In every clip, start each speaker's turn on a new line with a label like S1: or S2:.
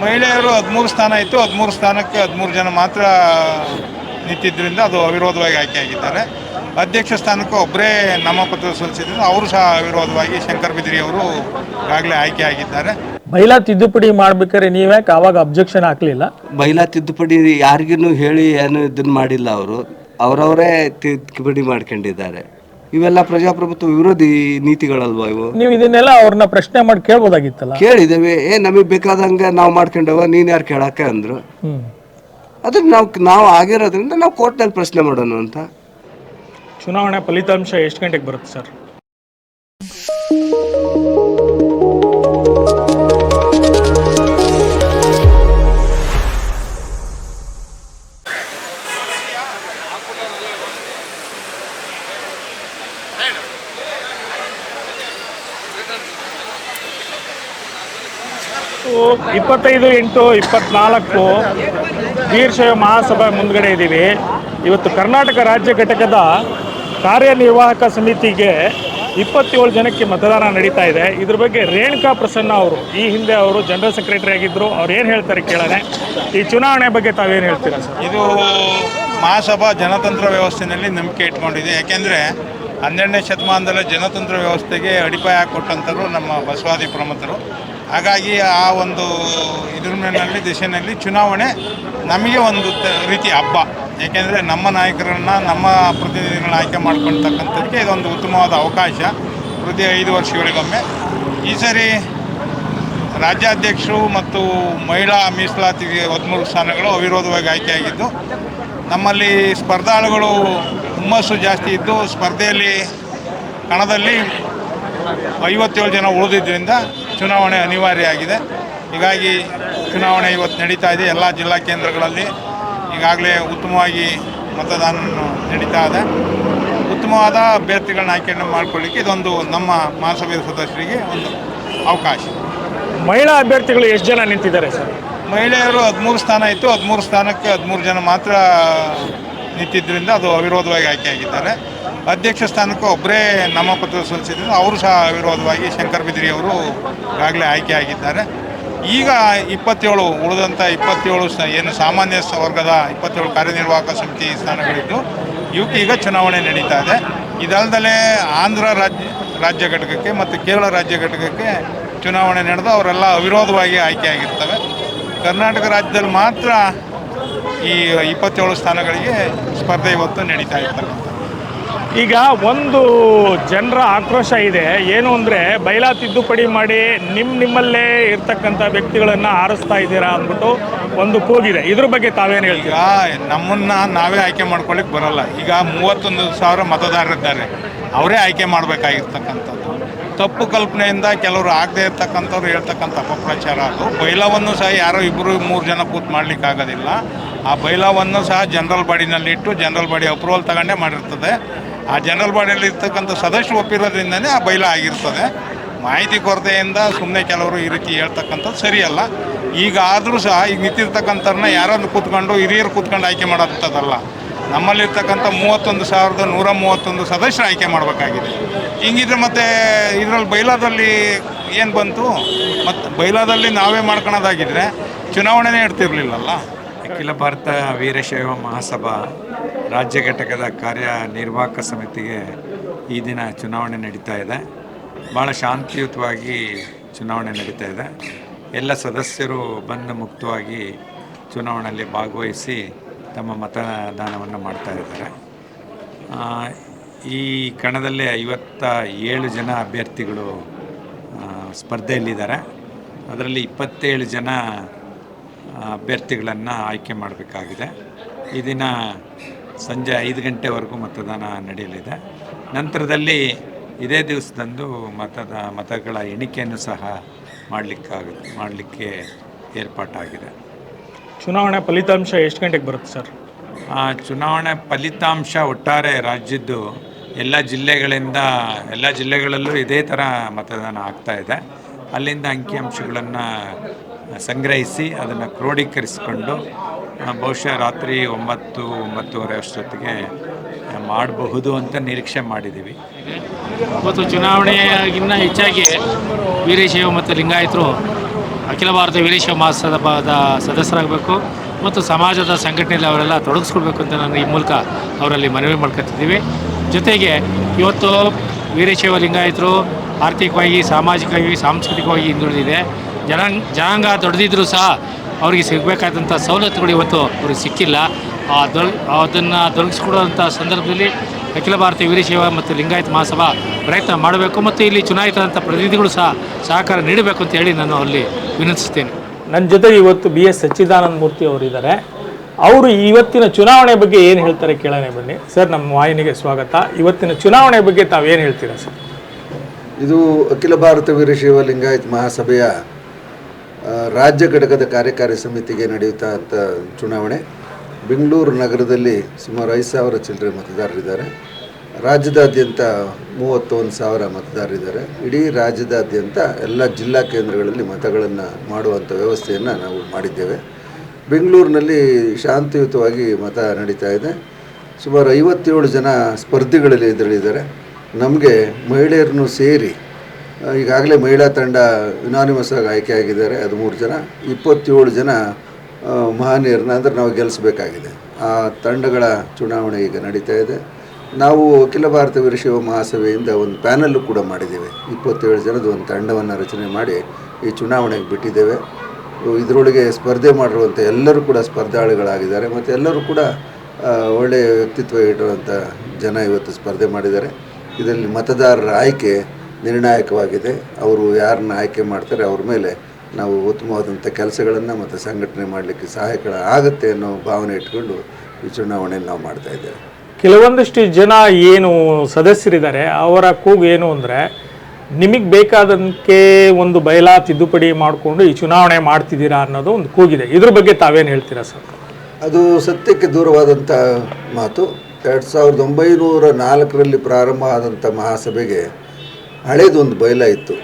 S1: ಮಹಿಳೆಯರು ಹದಿಮೂರು ಸ್ಥಾನ ಇತ್ತು ಹದಿಮೂರು ಸ್ಥಾನಕ್ಕೆ ಹದಿಮೂರು ಜನ ಮಾತ್ರ ನಿಂತಿದ್ದರಿಂದ ಅದು ಅವಿರೋಧವಾಗಿ ಆಯ್ಕೆಯಾಗಿದ್ದಾರೆ ಅಧ್ಯಕ್ಷ ಸ್ಥಾನಕ್ಕೆ ಒಬ್ಬರೇ ನಾಮಪತ್ರ ಸಲ್ಲಿಸಿದ್ರು ಅವರು ಸಹ ಅವಿರೋಧವಾಗಿ ಶಂಕರ್ ಬಿದ್ರಿ ಅವರು ಈಗಾಗಲೇ ಆಯ್ಕೆಯಾಗಿದ್ದಾರೆ
S2: ಮಹಿಳಾ ತಿದ್ದುಪಡಿ ಮಾಡ್ಬೇಕಾದ್ರೆ ನೀವ್ಯಾಕೆ ಆವಾಗ ಅಬ್ಜೆಕ್ಷನ್ ಹಾಕಲಿಲ್ಲ?
S3: ಮಹಿಳಾ ತಿದ್ದುಪಡಿ ಯಾರಿಗೂ ಹೇಳಿ ಏನು ಇದನ್ನು ಮಾಡಿಲ್ಲ ಅವರು. ಅವರವರೇ ತಿದ್ದುಪಡಿ ಮಾಡ್ಕೊಂಡಿದ್ದಾರೆ. ಇವೆಲ್ಲ ಪ್ರಜಾಪ್ರಭುತ್ವ ವಿರೋಧಿ ನೀತಿಗಳಲ್ವಾ ಇವು?
S2: ನೀವು ಇದನ್ನೆಲ್ಲ ಅವ್ರನ್ನ ಪ್ರಶ್ನೆ ಮಾಡಿ ಕೇಳ್ಬೋದಾಗಿತ್ತಲ್ಲ?
S3: ಕೇಳಿದ್ದೇವೆ. ಏ ನಮಗೆ ಬೇಕಾದಂಗೆ ನಾವು ಮಾಡ್ಕೊಂಡವ ನೀನು ಯಾರು ಕೇಳಕ್ಕೆ ಅಂದರು.
S2: ಹ್ಮ್.
S3: ಅದನ್ನ ನಾವು ನಾವು ಆಗಿರೋದ್ರಿಂದ ನಾವು ಕೋರ್ಟ್ನಲ್ಲಿ ಪ್ರಶ್ನೆ ಮಾಡೋಣ ಅಂತ.
S2: ಚುನಾವಣೆ ಫಲಿತಾಂಶ ಎಷ್ಟು ಗಂಟೆಗೆ ಬರುತ್ತೆ ಸರ್? ಇಪ್ಪತ್ತೈದು ಎಂಟು ಇಪ್ಪತ್ನಾಲ್ಕು ವೀರಶೈವ ಮಹಾಸಭಾ ಮುಂದ್ಗಡೆ ಇದ್ದೀವಿ. ಇವತ್ತು ಕರ್ನಾಟಕ ರಾಜ್ಯ ಘಟಕದ ಕಾರ್ಯನಿರ್ವಾಹಕ ಸಮಿತಿಗೆ ಇಪ್ಪತ್ತೇಳು ಜನಕ್ಕೆ ಮತದಾನ ನಡೀತಾ ಇದೆ. ಇದ್ರ ಬಗ್ಗೆ ರೇಣುಕಾ ಪ್ರಸನ್ನ ಅವರು, ಈ ಹಿಂದೆ ಅವರು ಜನರಲ್ ಸೆಕ್ರೆಟರಿ ಆಗಿದ್ದರು ಅವ್ರು ಏನು ಹೇಳ್ತಾರೆ ಕೇಳೋಣ. ಈ ಚುನಾವಣೆ ಬಗ್ಗೆ ತಾವೇನು ಹೇಳ್ತೀರಾ ಸರ್?
S1: ಇದು ಮಹಾಸಭಾ ಜನತಂತ್ರ ವ್ಯವಸ್ಥೆಯಲ್ಲಿ ನಂಬಿಕೆ ಇಟ್ಕೊಂಡಿದೆ. ಯಾಕೆಂದರೆ ಹನ್ನೆರಡನೇ ಶತಮಾನದಲ್ಲಿ ಜನತಂತ್ರ ವ್ಯವಸ್ಥೆಗೆ ಅಡಿಪಾಯ ಕೊಟ್ಟಂಥವ್ರು ನಮ್ಮ ಬಸವಾದಿ ಪ್ರಮುಖರು. ಹಾಗಾಗಿ ಆ ಒಂದು ಇದ್ರ ಮೇಲಿನಲ್ಲಿ ದಿಶೆಯಲ್ಲಿ ಚುನಾವಣೆ ನಮಗೆ ಒಂದು ರೀತಿ ಹಬ್ಬ. ಏಕೆಂದರೆ ನಮ್ಮ ನಾಯಕರನ್ನು, ನಮ್ಮ ಪ್ರತಿನಿಧಿಗಳನ್ನ ಆಯ್ಕೆ ಮಾಡ್ಕೊಳ್ತಕ್ಕಂಥದ್ದಕ್ಕೆ ಇದೊಂದು ಉತ್ತಮವಾದ ಅವಕಾಶ ಪ್ರತಿ ಐದು ವರ್ಷಗಳಿಗೊಮ್ಮೆ. ಈ ಸರಿ ರಾಜ್ಯಾಧ್ಯಕ್ಷರು ಮತ್ತು ಮಹಿಳಾ ಮೀಸಲಾತಿಗೆ ಹದಿಮೂರು ಸ್ಥಾನಗಳು ಅವಿರೋಧವಾಗಿ ಆಯ್ಕೆಯಾಗಿದ್ದು, ನಮ್ಮಲ್ಲಿ ಸ್ಪರ್ಧಾಳುಗಳು ಹುಮ್ಮಸ್ಸು ಜಾಸ್ತಿ ಇದ್ದು, ಸ್ಪರ್ಧೆಯಲ್ಲಿ, ಕಣದಲ್ಲಿ ಐವತ್ತೇಳು ಜನ ಉಳಿದಿದ್ದರಿಂದ ಚುನಾವಣೆ ಅನಿವಾರ್ಯ ಆಗಿದೆ ಹೀಗಾಗಿ ಚುನಾವಣೆ ಇವತ್ತು ನಡೀತಾ ಇದೆ. ಎಲ್ಲ ಜಿಲ್ಲಾ ಕೇಂದ್ರಗಳಲ್ಲಿ ಈಗಾಗಲೇ ಉತ್ತಮವಾಗಿ ಮತದಾನ ನಡೀತಾ ಇದೆ. ಉತ್ತಮವಾದ ಅಭ್ಯರ್ಥಿಗಳನ್ನ ಆಯ್ಕೆ ಮಾಡಿಕೊಳ್ಳಿಕ್ಕೆ ಇದೊಂದು ನಮ್ಮ ಮಹಾಸಭೆ ಸದಸ್ಯರಿಗೆ ಒಂದು ಅವಕಾಶ.
S2: ಮಹಿಳಾ ಅಭ್ಯರ್ಥಿಗಳು ಎಷ್ಟು ಜನ ನಿಂತಿದ್ದಾರೆ ಸರ್?
S1: ಮಹಿಳೆಯರು ಹದಿಮೂರು ಸ್ಥಾನ ಇತ್ತು. ಹದಿಮೂರು ಸ್ಥಾನಕ್ಕೆ ಹದಿಮೂರು ಜನ ಮಾತ್ರ ನಿಂತಿದ್ದರಿಂದ ಅದು ಅವಿರೋಧವಾಗಿ ಆಯ್ಕೆಯಾಗಿದ್ದಾರೆ ಅಧ್ಯಕ್ಷ ಸ್ಥಾನಕ್ಕೆ ಒಬ್ಬರೇ ನಾಮಪತ್ರ ಸಲ್ಲಿಸಿದ್ರು. ಅವರು ಸಹ ಅವಿರೋಧವಾಗಿ ಶಂಕರ್ ಬಿದಿರಿ ಅವರು ಈಗಾಗಲೇ ಆಯ್ಕೆಯಾಗಿದ್ದಾರೆ ಈಗ ಇಪ್ಪತ್ತೇಳು ಉಳಿದಂಥ ಇಪ್ಪತ್ತೇಳು ಏನು ಸಾಮಾನ್ಯ ವರ್ಗದ ಇಪ್ಪತ್ತೇಳು ಕಾರ್ಯನಿರ್ವಾಹಕ ಸಮಿತಿ ಸ್ಥಾನಗಳಿದ್ದು ಇವಕ್ಕೆ ಈಗ ಚುನಾವಣೆ ನಡೀತಾ ಇದೆ. ಇದಲ್ಲದೆ ಆಂಧ್ರ ರಾಜ್ಯ ರಾಜ್ಯ ಘಟಕಕ್ಕೆ ಮತ್ತು ಕೇರಳ ರಾಜ್ಯ ಘಟಕಕ್ಕೆ ಚುನಾವಣೆ ನಡೆದು ಅವರೆಲ್ಲ ಅವಿರೋಧವಾಗಿ ಆಯ್ಕೆಯಾಗಿರ್ತವೆ ಕರ್ನಾಟಕ ರಾಜ್ಯದಲ್ಲಿ ಮಾತ್ರ ಈ ಇಪ್ಪತ್ತೇಳು ಸ್ಥಾನಗಳಿಗೆ ಸ್ಪರ್ಧೆ ಇವತ್ತು ನಡೀತಾ ಇರ್ತಕ್ಕಂಥದ್ದು.
S2: ಈಗ ಒಂದು ಜನರ ಆಕ್ರೋಶ ಇದೆ. ಏನು ಅಂದರೆ ಬೈಲಾ ತಿದ್ದುಪಡಿ ಮಾಡಿ ನಿಮ್ಮ ನಿಮ್ಮಲ್ಲೇ ಇರ್ತಕ್ಕಂಥ ವ್ಯಕ್ತಿಗಳನ್ನು ಆರಿಸ್ತಾ ಇದ್ದೀರಾ ಅಂದ್ಬಿಟ್ಟು ಒಂದು ಕೂಗಿದೆ. ಇದ್ರ ಬಗ್ಗೆ ತಾವೇನು ಹೇಳ್ತೀರಾ?
S1: ನಮ್ಮನ್ನು ನಾವೇ ಆಯ್ಕೆ ಮಾಡ್ಕೊಳ್ಳಿಕ್ಕೆ ಬರಲ್ಲ. ಈಗ ಮೂವತ್ತೊಂದು ಸಾವಿರ ಮತದಾರರಿದ್ದಾರೆ ಅವರೇ ಆಯ್ಕೆ ಮಾಡಬೇಕಾಗಿರ್ತಕ್ಕಂಥದ್ದು. ತಪ್ಪು ಕಲ್ಪನೆಯಿಂದ ಕೆಲವರು ಆಗದೆ ಇರ್ತಕ್ಕಂಥವ್ರು ಹೇಳ್ತಕ್ಕಂಥ ಅಪಪ್ರಚಾರ ಅದು. ಬೈಲವನ್ನು ಸಹ ಯಾರೋ ಇಬ್ಬರು ಮೂರು ಜನ ಕೂತ್ ಮಾಡ್ಲಿಕ್ಕೆ ಆಗೋದಿಲ್ಲ ಆ ಬೈಲವನ್ನು ಸಹ ಜನರಲ್ ಬಾಡಿನಲ್ಲಿಟ್ಟು ಜನರಲ್ ಬಾಡಿ ಅಪ್ರೂವಲ್ ತಗೊಂಡೇ ಮಾಡಿರ್ತದೆ. ಆ ಜನರಲ್ ಬಾಡಿಯಲ್ಲಿ ಇರ್ತಕ್ಕಂಥ ಸದಸ್ಯ ಒಪ್ಪಿರೋದ್ರಿಂದನೇ ಆ ಬೈಲ ಆಗಿರ್ತದೆ. ಮಾಹಿತಿ ಕೊರತೆಯಿಂದ ಸುಮ್ಮನೆ ಕೆಲವರು ಈ ರೀತಿ ಹೇಳ್ತಕ್ಕಂಥದ್ದು ಸರಿಯಲ್ಲ. ಈಗ ಆದರೂ ಸಹ ಈಗ ನಿಂತಿರ್ತಕ್ಕಂಥವ್ರನ್ನ ಯಾರನ್ನು ಕೂತ್ಕೊಂಡು ಹಿರಿಯರು ಕೂತ್ಕೊಂಡು ಆಯ್ಕೆ ಮಾಡೋಂಥದ್ದಲ್ಲ. ನಮ್ಮಲ್ಲಿರ್ತಕ್ಕಂಥ ಮೂವತ್ತೊಂದು ಸಾವಿರದ ನೂರ ಮೂವತ್ತೊಂದು ಸದಸ್ಯರು ಆಯ್ಕೆ ಮಾಡಬೇಕಾಗಿದೆ. ಹಿಂಗಿದ್ರೆ ಮತ್ತೆ ಇದರಲ್ಲಿ ಬೈಲಾದಲ್ಲಿ ಏನು ಬಂತು? ಮತ್ತು ಬೈಲಾದಲ್ಲಿ ನಾವೇ ಮಾಡ್ಕೊಳೋದಾಗಿದ್ದರೆ ಚುನಾವಣೆನೇ ಇಡ್ತಿರ್ಲಿಲ್ಲಲ್ಲ
S4: ಅಖಿಲ ಭಾರತ ವೀರಶೈವ ಮಹಾಸಭಾ ರಾಜ್ಯ ಘಟಕದ ಕಾರ್ಯನಿರ್ವಾಹಕ ಸಮಿತಿಗೆ ಈ ದಿನ ಚುನಾವಣೆ ನಡೀತಾ ಇದೆ. ಭಾಳ ಶಾಂತಿಯುತವಾಗಿ ಚುನಾವಣೆ ನಡೀತಾ ಇದೆ. ಎಲ್ಲ ಸದಸ್ಯರು ಬಂದು ಮುಕ್ತವಾಗಿ ಚುನಾವಣೆಯಲ್ಲಿ ಭಾಗವಹಿಸಿ ತಮ್ಮ ಮತದಾನವನ್ನು ಮಾಡ್ತಾ ಇದ್ದಾರೆ. ಈ ಕಣದಲ್ಲಿ ಐವತ್ತ ಏಳು ಜನ ಅಭ್ಯರ್ಥಿಗಳು ಸ್ಪರ್ಧೆಯಲ್ಲಿದ್ದಾರೆ. ಅದರಲ್ಲಿ ಇಪ್ಪತ್ತೇಳು ಜನ ಅಭ್ಯರ್ಥಿಗಳನ್ನು ಆಯ್ಕೆ ಮಾಡಬೇಕಾಗಿದೆ. ಈ ದಿನ ಸಂಜೆ ಐದು ಗಂಟೆವರೆಗೂ ಮತದಾನ ನಡೆಯಲಿದೆ. ನಂತರದಲ್ಲಿ ಇದೇ ದಿವಸದಂದು ಮತದ ಮತಗಳ ಎಣಿಕೆಯನ್ನು ಸಹ ಮಾಡಲಿಕ್ಕಾಗುತ್ತೆ ಮಾಡಲಿಕ್ಕೆ ಏರ್ಪಾಟಾಗಿದೆ.
S2: ಚುನಾವಣೆ ಫಲಿತಾಂಶ ಎಷ್ಟು ಗಂಟೆಗೆ ಬರುತ್ತೆ ಸರ್?
S4: ಚುನಾವಣೆ ಫಲಿತಾಂಶ ಒಟ್ಟಾರೆ ರಾಜ್ಯದ್ದು ಎಲ್ಲ ಜಿಲ್ಲೆಗಳಿಂದ ಎಲ್ಲ ಜಿಲ್ಲೆಗಳಲ್ಲೂ ಇದೇ ಥರ ಮತದಾನ ಆಗ್ತಾ ಇದೆ. ಅಲ್ಲಿಂದ ಅಂಕಿಅಂಶಗಳನ್ನು ಸಂಗ್ರಹಿಸಿ ಅದನ್ನು ಕ್ರೋಢೀಕರಿಸಿಕೊಂಡು ಬಹುಶಃ ರಾತ್ರಿ ಒಂಬತ್ತು, ಒಂಬತ್ತುವರೆ ಅಷ್ಟೊತ್ತಿಗೆ ಮಾಡಬಹುದು ಅಂತ ನಿರೀಕ್ಷೆ ಮಾಡಿದ್ದೀವಿ.
S5: ಇವತ್ತು ಚುನಾವಣೆಗಿನ್ನ ಹೆಚ್ಚಾಗಿ ವೀರಶೈವ ಮತ್ತು ಲಿಂಗಾಯತರು ಅಖಿಲ ಭಾರತ ವೀರಶೈವ ಮಹಾಸಭಾದ ಸದಸ್ಯರಾಗಬೇಕು ಮತ್ತು ಸಮಾಜದ ಸಂಘಟನೆಯಲ್ಲಿ ಅವರೆಲ್ಲ ತೊಡಗಿಸ್ಕೊಳ್ಬೇಕು ಅಂತ ನಾನು ಈ ಮೂಲಕ ಅವರಲ್ಲಿ ಮನವಿ ಮಾಡ್ಕೊತಿದ್ದೀವಿ. ಜೊತೆಗೆ ಇವತ್ತು ವೀರಶೈವ ಲಿಂಗಾಯತರು ಆರ್ಥಿಕವಾಗಿ, ಸಾಮಾಜಿಕವಾಗಿ, ಸಾಂಸ್ಕೃತಿಕವಾಗಿ ಹಿಂದುಳಿದಿದೆ. ಜನಾಂಗ ಜನಾಂಗ ದೊಡ್ಡದಿದ್ರೂ ಸಹ ಅವರಿಗೆ ಸಿಗಬೇಕಾದಂಥ ಸವಲತ್ತುಗಳು ಇವತ್ತು ಅವ್ರಿಗೆ ಸಿಕ್ಕಿಲ್ಲ. ಆ ದೊಲ್ ಅದನ್ನು ದೊರಕಿಸ್ಕೊಡುವಂಥ ಸಂದರ್ಭದಲ್ಲಿ ಅಖಿಲ ಭಾರತ ವೀರಶೈವ ಮತ್ತು ಲಿಂಗಾಯತ ಮಹಾಸಭಾ ಪ್ರಯತ್ನ ಮಾಡಬೇಕು ಮತ್ತು ಇಲ್ಲಿ ಚುನಾಯಿತರಂಥ ಪ್ರತಿನಿಧಿಗಳು ಸಹ ಸಹಕಾರ ನೀಡಬೇಕು ಅಂತ ಹೇಳಿ ನಾನು ಅಲ್ಲಿ ವಿನಂತಿಸ್ತೇನೆ
S2: ನನ್ನ ಜೊತೆ ಇವತ್ತು ಬಿ ಎಸ್ ಸಚ್ಚಿದಾನಂದ ಮೂರ್ತಿ ಅವರಿದ್ದಾರೆ ಅವರು ಇವತ್ತಿನ ಚುನಾವಣೆ ಬಗ್ಗೆ ಏನು ಹೇಳ್ತಾರೆ ಕೇಳೋಣ ಬನ್ನಿ. ಸರ್ ನಮ್ಮ ವಾಹಿನಿಗೆ ಸ್ವಾಗತ. ಇವತ್ತಿನ ಚುನಾವಣೆ ಬಗ್ಗೆ ತಾವೇನು ಹೇಳ್ತೀರಾ ಸರ್?
S6: ಇದು ಅಖಿಲ ಭಾರತ ವೀರಶೈವ ಲಿಂಗಾಯತ ಮಹಾಸಭೆಯ ರಾಜ್ಯ ಘಟಕದ ಕಾರ್ಯಕಾರಿ ಸಮಿತಿಗೆ ನಡೆಯುತ್ತಾ ಚುನಾವಣೆ. ಬೆಂಗಳೂರು ನಗರದಲ್ಲಿ ಸುಮಾರು ಐದು ಸಾವಿರ ಚಿಲ್ಲರೆ ಮತದಾರರಿದ್ದಾರೆ. ರಾಜ್ಯದಾದ್ಯಂತ ಮೂವತ್ತೊಂದು ಸಾವಿರ ಮತದಾರರಿದ್ದಾರೆ. ಇಡೀ ರಾಜ್ಯದಾದ್ಯಂತ ಎಲ್ಲ ಜಿಲ್ಲಾ ಕೇಂದ್ರಗಳಲ್ಲಿ ಮತಗಳನ್ನು ಮಾಡುವಂಥ ವ್ಯವಸ್ಥೆಯನ್ನು ನಾವು ಮಾಡಿದ್ದೇವೆ. ಬೆಂಗಳೂರಿನಲ್ಲಿ ಶಾಂತಿಯುತವಾಗಿ ಮತ ನಡೀತಾ ಇದೆ. ಸುಮಾರು ಐವತ್ತೇಳು ಜನ ಸ್ಪರ್ಧಿಗಳಲ್ಲಿ ಇದರಲ್ಲಿದ್ದಾರೆ. ನಮಗೆ ಮಹಿಳೆಯರನ್ನು ಸೇರಿ ಈಗಾಗಲೇ ಮಹಿಳಾ ತಂಡ ಯುನಾನಿಮಸ್ ಆಗಿ ಆಯ್ಕೆಯಾಗಿದ್ದಾರೆ. ಹದಿಮೂರು ಜನ, ಇಪ್ಪತ್ತೇಳು ಜನ ಮಹಾನೀಯರನ್ನ ಅಂದರೆ ನಾವು ಗೆಲ್ಲಿಸಬೇಕಾಗಿದೆ ಆ ತಂಡಗಳ ಚುನಾವಣೆ ಈಗ ನಡೀತಾ ಇದೆ. ನಾವು ಅಖಿಲ ಭಾರತ ವೀರಶೈವ ಮಹಾಸಭೆಯಿಂದ ಒಂದು ಪ್ಯಾನಲ್ಲು ಕೂಡ ಮಾಡಿದ್ದೇವೆ. ಇಪ್ಪತ್ತೇಳು ಜನದ ಒಂದು ತಂಡವನ್ನು ರಚನೆ ಮಾಡಿ ಈ ಚುನಾವಣೆಗೆ ಬಿಟ್ಟಿದ್ದೇವೆ. ಇದರೊಳಗೆ ಸ್ಪರ್ಧೆ ಮಾಡಿರುವಂಥ ಎಲ್ಲರೂ ಕೂಡ ಸ್ಪರ್ಧಾಳುಗಳಾಗಿದ್ದಾರೆ. ಮತ್ತು ಎಲ್ಲರೂ ಕೂಡ ಒಳ್ಳೆಯ ವ್ಯಕ್ತಿತ್ವ ಇಟ್ಟಿರುವಂಥ ಜನ ಇವತ್ತು ಸ್ಪರ್ಧೆ ಮಾಡಿದ್ದಾರೆ. ಇದರಲ್ಲಿ ಮತದಾರರ ಆಯ್ಕೆ ನಿರ್ಣಾಯಕವಾಗಿದೆ. ಅವರು ಯಾರನ್ನ ಆಯ್ಕೆ ಮಾಡ್ತಾರೆ ಅವ್ರ ಮೇಲೆ ನಾವು ಉತ್ತಮವಾದಂಥ ಕೆಲಸಗಳನ್ನು ಮತ್ತು ಸಂಘಟನೆ ಮಾಡಲಿಕ್ಕೆ ಸಹಾಯಕ ಆಗುತ್ತೆ ಅನ್ನೋ ಭಾವನೆ ಇಟ್ಕೊಂಡು ಈ ಚುನಾವಣೆಯಲ್ಲಿ ನಾವು ಮಾಡ್ತಾ ಇದ್ದೇವೆ.
S2: ಕೆಲವೊಂದಿಷ್ಟು ಜನ ಏನು ಸದಸ್ಯರಿದ್ದಾರೆ ಅವರ ಕೂಗು ಏನು ಅಂದರೆ ನಿಮಗೆ ಬೇಕಾದಂತೆ ಒಂದು ಬಯಲಾ ತಿದ್ದುಪಡಿ ಮಾಡಿಕೊಂಡು ಈ ಚುನಾವಣೆ ಮಾಡ್ತಿದ್ದೀರಾ ಅನ್ನೋದು ಒಂದು ಕೂಗಿದೆ. ಇದ್ರ ಬಗ್ಗೆ ತಾವೇನು ಹೇಳ್ತೀರಾ ಸರ್?
S6: ಅದು ಸತ್ಯಕ್ಕೆ ದೂರವಾದಂಥ ಮಾತು. ಎರಡು ಸಾವಿರದ ಒಂಬೈನೂರ ನಾಲ್ಕರಲ್ಲಿ ಪ್ರಾರಂಭ ಆದಂಥ ಮಹಾಸಭೆಗೆ ಹಳೇದೊಂದು ಬಯಲ ಇತ್ತು.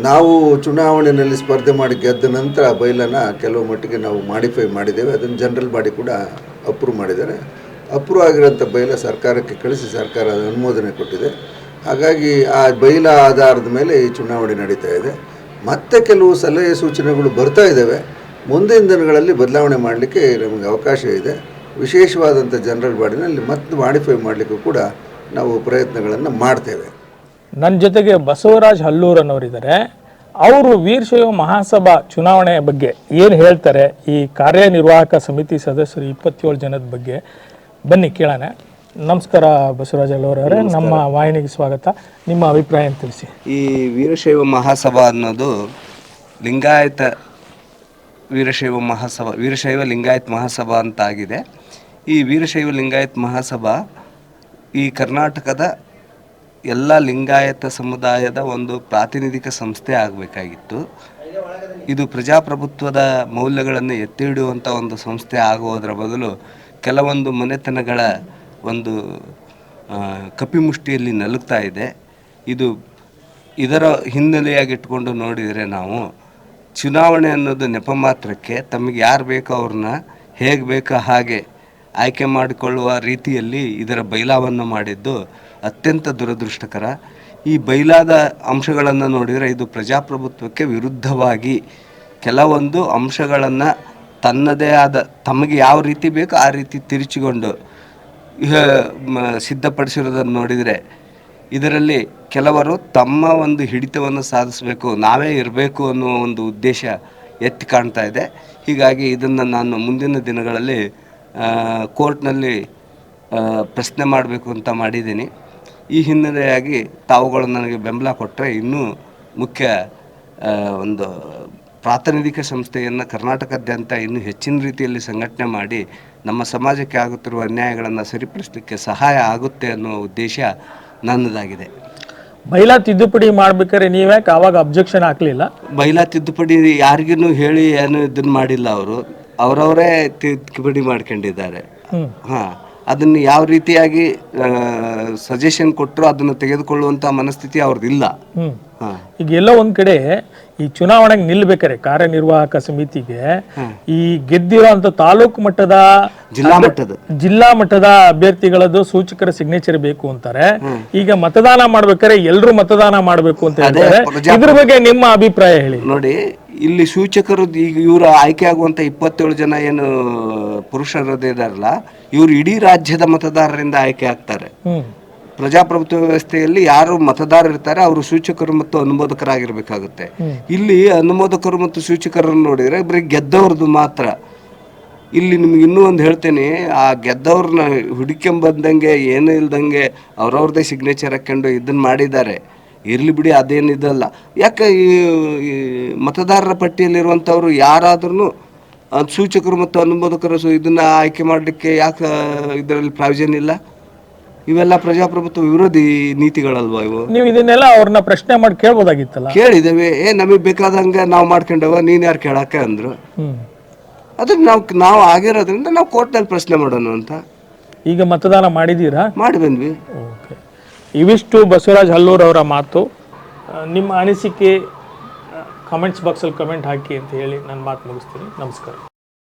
S6: ನಾವು ಚುನಾವಣೆಯಲ್ಲಿ ಸ್ಪರ್ಧೆ ಮಾಡಿ ಗೆದ್ದ ನಂತರ ಆ ಬಯಲನ್ನು ಕೆಲವು ಮಟ್ಟಿಗೆ ನಾವು ಮಾಡಿಫೈ ಮಾಡಿದ್ದೇವೆ. ಅದನ್ನು ಜನರಲ್ ಬಾಡಿ ಕೂಡ ಅಪ್ರೂವ್ ಮಾಡಿದ್ದಾರೆ. ಅಪ್ರೂವ್ ಆಗಿರೋಂಥ ಬಯಲ ಸರ್ಕಾರಕ್ಕೆ ಕಳಿಸಿ ಸರ್ಕಾರ ಅನುಮೋದನೆ ಕೊಟ್ಟಿದೆ. ಹಾಗಾಗಿ ಆ ಬಯಲ ಆಧಾರದ ಮೇಲೆ ಈ ಚುನಾವಣೆ ನಡೀತಾ ಇದೆ. ಮತ್ತೆ ಕೆಲವು ಸಲಹೆ ಸೂಚನೆಗಳು ಬರ್ತಾ ಇದ್ದಾವೆ. ಮುಂದಿನ ದಿನಗಳಲ್ಲಿ ಬದಲಾವಣೆ ಮಾಡಲಿಕ್ಕೆ ನಮಗೆ ಅವಕಾಶ ಇದೆ. ವಿಶೇಷವಾದಂಥ ಜನರಲ್ ಬಾಡಿನಲ್ಲಿ ಮತ್ತೆ ಮಾಡಿಫೈ ಮಾಡಲಿಕ್ಕೂ ಕೂಡ ನಾವು ಪ್ರಯತ್ನಗಳನ್ನು ಮಾಡ್ತೇವೆ.
S2: ನನ್ನ ಜೊತೆಗೆ ಬಸವರಾಜ್ ಹಲ್ಲೂರ್ ಅನ್ನೋರಿದ್ದಾರೆ ಅವರು ವೀರಶೈವ ಮಹಾಸಭಾ ಚುನಾವಣೆ ಬಗ್ಗೆ ಏನು ಹೇಳ್ತಾರೆ? ಈ ಕಾರ್ಯನಿರ್ವಾಹಕ ಸಮಿತಿ ಸದಸ್ಯರು ಇಪ್ಪತ್ತೇಳು ಜನದ ಬಗ್ಗೆ ಬನ್ನಿ ಕೇಳೋಣ. ನಮಸ್ಕಾರ ಬಸವರಾಜ್ ಹಲ್ಲೂರವರೇ. ನಮ್ಮ ವಾಹಿನಿಗೆ ಸ್ವಾಗತ. ನಿಮ್ಮ ಅಭಿಪ್ರಾಯ ತಿಳಿಸಿ.
S3: ಈ ವೀರಶೈವ ಮಹಾಸಭಾ ಅನ್ನೋದು ಲಿಂಗಾಯತ ವೀರಶೈವ ಮಹಾಸಭಾ ವೀರಶೈವ ಲಿಂಗಾಯತ್ ಮಹಾಸಭಾ ಅಂತ ಆಗಿದೆ ಈ ವೀರಶೈವ ಲಿಂಗಾಯತ್ ಮಹಾಸಭಾ ಈ ಕರ್ನಾಟಕದ ಎಲ್ಲ ಲಿಂಗಾಯತ ಸಮುದಾಯದ ಒಂದು ಪ್ರಾತಿನಿಧಿಕ ಸಂಸ್ಥೆ ಆಗಬೇಕಾಗಿತ್ತು. ಇದು ಪ್ರಜಾಪ್ರಭುತ್ವದ ಮೌಲ್ಯಗಳನ್ನು ಎತ್ತಿ ಹಿಡಿಯುವಂಥ ಒಂದು ಸಂಸ್ಥೆ ಆಗುವುದರ ಬದಲು ಕೆಲವೊಂದು ಮನೆತನಗಳ ಒಂದು ಕಪಿಮುಷ್ಟಿಯಲ್ಲಿ ನಲುಗ್ತಾ ಇದೆ. ಇದು ಇದರ ಹಿನ್ನೆಲೆಯಾಗಿಟ್ಕೊಂಡು ನೋಡಿದರೆ ನಾವು ಚುನಾವಣೆ ಅನ್ನೋದು ನೆಪ ಮಾತ್ರಕ್ಕೆ ತಮಗೆ ಯಾರು ಬೇಕೋ ಅವ್ರನ್ನ ಹೇಗೆ ಬೇಕೋ ಹಾಗೆ ಆಯ್ಕೆ ಮಾಡಿಕೊಳ್ಳುವ ರೀತಿಯಲ್ಲಿ ಇದರ ಬೈಲಾವನ್ನು ಮಾಡಿದ್ದು ಅತ್ಯಂತ ದುರದೃಷ್ಟಕರ. ಈ ಬೈಲಾದ ಅಂಶಗಳನ್ನು ನೋಡಿದರೆ ಇದು ಪ್ರಜಾಪ್ರಭುತ್ವಕ್ಕೆ ವಿರುದ್ಧವಾಗಿ ಕೆಲವೊಂದು ಅಂಶಗಳನ್ನು ತನ್ನದೇ ಆದ ತಮಗೆ ಯಾವ ರೀತಿ ಬೇಕೋ ಆ ರೀತಿ ತಿರುಚಿಕೊಂಡು ಸಿದ್ಧಪಡಿಸಿರೋದನ್ನು ನೋಡಿದರೆ ಇದರಲ್ಲಿ ಕೆಲವರು ತಮ್ಮ ಒಂದು ಹಿಡಿತವನ್ನು ಸಾಧಿಸಬೇಕು, ನಾವೇ ಇರಬೇಕು ಅನ್ನುವ ಒಂದು ಉದ್ದೇಶ ಎತ್ತಿ ಕಾಣ್ತಾ ಇದೆ. ಹೀಗಾಗಿ ಇದನ್ನು ನಾನು ಮುಂದಿನ ದಿನಗಳಲ್ಲಿ ಕೋರ್ಟ್ನಲ್ಲಿ ಪ್ರಶ್ನೆ ಮಾಡಬೇಕು ಅಂತ ಮಾಡಿದ್ದೀನಿ. ಈ ಹಿನ್ನೆಲೆಯಾಗಿ ತಾವುಗಳು ನನಗೆ ಬೆಂಬಲ ಕೊಟ್ಟರೆ ಇನ್ನೂ ಮುಖ್ಯ ಒಂದು ಪ್ರಾತಿನಿಧಿಕ ಸಂಸ್ಥೆಯನ್ನು ಕರ್ನಾಟಕದಾದ್ಯಂತ ಇನ್ನೂ ಹೆಚ್ಚಿನ ರೀತಿಯಲ್ಲಿ ಸಂಘಟನೆ ಮಾಡಿ ನಮ್ಮ ಸಮಾಜಕ್ಕೆ ಆಗುತ್ತಿರುವ ಅನ್ಯಾಯಗಳನ್ನು ಸರಿಪಡಿಸಲಿಕ್ಕೆ ಸಹಾಯ ಆಗುತ್ತೆ ಅನ್ನೋ ಉದ್ದೇಶ ನನ್ನದಾಗಿದೆ.
S2: ಮಹಿಳಾ ತಿದ್ದುಪಡಿ ಮಾಡ್ಬೇಕಾದ್ರೆ ನೀವ್ಯಾಕೆ ಆವಾಗ ಅಬ್ಜೆಕ್ಷನ್ ಹಾಕಲಿಲ್ಲ?
S3: ಮಹಿಳಾ ತಿದ್ದುಪಡಿ ಯಾರಿಗೂ ಹೇಳಿ ಏನು ಇದನ್ನು ಮಾಡಿಲ್ಲ ಅವರು. ಅವರವರೇ ತಿದ್ದುಪಡಿ ಮಾಡ್ಕೊಂಡಿದ್ದಾರೆ. ಹಾ ಅದನ್ನ ಯಾವ ರೀತಿಯಾಗಿ ಸಜೆಷನ್ ಕೊಟ್ಟರು ಅದನ್ನು ತೆಗೆದುಕೊಳ್ಳುವಂತ ಮನಸ್ಥಿತಿ ಅವ್ರದ್ದಿಲ್ಲ
S2: ಈಗ ಎಲ್ಲೋ ಒಂದ್ ಕಡೆ ಈ ಚುನಾವಣೆಗೆ ನಿಲ್ಬೇಕಾರೆ ಕಾರ್ಯನಿರ್ವಾಹಕ ಸಮಿತಿಗೆ ಈ ಗೆದ್ದಿರುವಂತ ತಾಲೂಕು ಮಟ್ಟದ
S3: ಜಿಲ್ಲಾ ಮಟ್ಟದ.
S2: ಜಿಲ್ಲಾ ಮಟ್ಟದ ಅಭ್ಯರ್ಥಿಗಳದ್ದು ಸೂಚಕರ ಸಿಗ್ನೇಚರ್ ಬೇಕು ಅಂತಾರೆ. ಈಗ ಮತದಾನ ಮಾಡ್ಬೇಕಾದ್ರೆ ಎಲ್ರು ಮತದಾನ ಮಾಡ್ಬೇಕು ಅಂತ
S3: ಹೇಳಿದ್ರೆ
S2: ಹೇಳ್ತಾರೆ. ಇದ್ರ ಬಗ್ಗೆ ನಿಮ್ಮ ಅಭಿಪ್ರಾಯ ಹೇಳಿ.
S3: ನೋಡಿ ಇಲ್ಲಿ ಸೂಚಕರು ಈಗ ಇವರು ಆಯ್ಕೆ ಆಗುವಂತ ಇಪ್ಪತ್ತೇಳು ಜನ ಏನು ಪುರುಷರದ್ದು ಇದಾರಲ್ಲ ಇವರು ಇಡೀ ರಾಜ್ಯದ ಮತದಾರರಿಂದ ಆಯ್ಕೆ ಆಗ್ತಾರೆ.
S2: ಹ್ಮ್.
S3: ಪ್ರಜಾಪ್ರಭುತ್ವ ವ್ಯವಸ್ಥೆಯಲ್ಲಿ ಯಾರು ಮತದಾರ ಇರ್ತಾರೆ ಅವರು ಸೂಚಕರು ಮತ್ತು ಅನುಮೋದಕರಾಗಿರ್ಬೇಕಾಗುತ್ತೆ. ಇಲ್ಲಿ ಅನುಮೋದಕರು ಮತ್ತು ಸೂಚಕರನ್ನು ನೋಡಿದರೆ ಬರೀ ಗೆದ್ದವ್ರದ್ದು ಮಾತ್ರ. ಇಲ್ಲಿ ನಿಮ್ಗೆ ಇನ್ನೂ ಒಂದು ಹೇಳ್ತೇನೆ ಆ ಗೆದ್ದವ್ರನ್ನ ಹುಡುಕೊಂಬಂದಂಗೆ ಏನೂ ಇಲ್ದಂಗೆ ಅವ್ರವ್ರದ್ದೇ ಸಿಗ್ನೇಚರ್ ಹಾಕೊಂಡು ಇದನ್ನು ಮಾಡಿದ್ದಾರೆ. ಇರಲಿ ಬಿಡಿ ಅದೇನು ಇದಲ್ಲ. ಯಾಕೆ ಈ ಮತದಾರರ ಪಟ್ಟಿಯಲ್ಲಿರುವಂಥವ್ರು ಯಾರಾದ್ರೂ ಸೂಚಕರು ಮತ್ತು ಅನುಮೋದಕರು ಸು- ಇದನ್ನ ಆಯ್ಕೆ ಮಾಡಲಿಕ್ಕೆ ಯಾಕೆ ಇದರಲ್ಲಿ ಪ್ರಾವಿಷನ್ ಇಲ್ಲ? ಇವೆಲ್ಲ ಪ್ರಜಾಪ್ರಭುತ್ವ ವಿರೋಧಿ ನೀತಿಗಳಲ್ವಾ ಇವು?
S2: ನೀವು ಇದನ್ನೆಲ್ಲ ಅವ್ರನ್ನ ಪ್ರಶ್ನೆ ಮಾಡಿ ಕೇಳ್ಬೋದಾಗಿತ್ತಲ್ಲ?
S3: ಕೇಳಿದ್ದೇವೆ. ಏ ನಮಗೆ ಬೇಕಾದಂಗೆ ನಾವು ಮಾಡ್ಕೊಂಡವ ನೀನು ಯಾರು ಕೇಳಕ್ಕೆ ಅಂದ್ರು. ಅದಕ್ಕೆ ನಾವು ನಾವು ಆಗಿರೋದ್ರಿಂದ ನಾವು ಕೋರ್ಟ್ನಲ್ಲಿ ಪ್ರಶ್ನೆ ಮಾಡೋಣ ಅಂತ.
S2: ಈಗ ಮತದಾನ ಮಾಡಿದ್ದೀರಾ?
S3: ಮಾಡಿ ಬಂದ್ವಿ.
S2: ಓಕೆ. ಇವಿಷ್ಟು ಬಸವರಾಜ್ ಹಲ್ಲೂರ್ ಅವರ ಮಾತು. ನಿಮ್ಮ ಅನಿಸಿಕೆ ಕಮೆಂಟ್ಸ್ ಬಾಕ್ಸಲ್ಲಿ ಕಮೆಂಟ್ ಹಾಕಿ ಅಂತ ಹೇಳಿ ನಾನು ಮಾತು ಮುಗಿಸ್ತೀನಿ. ನಮಸ್ಕಾರ.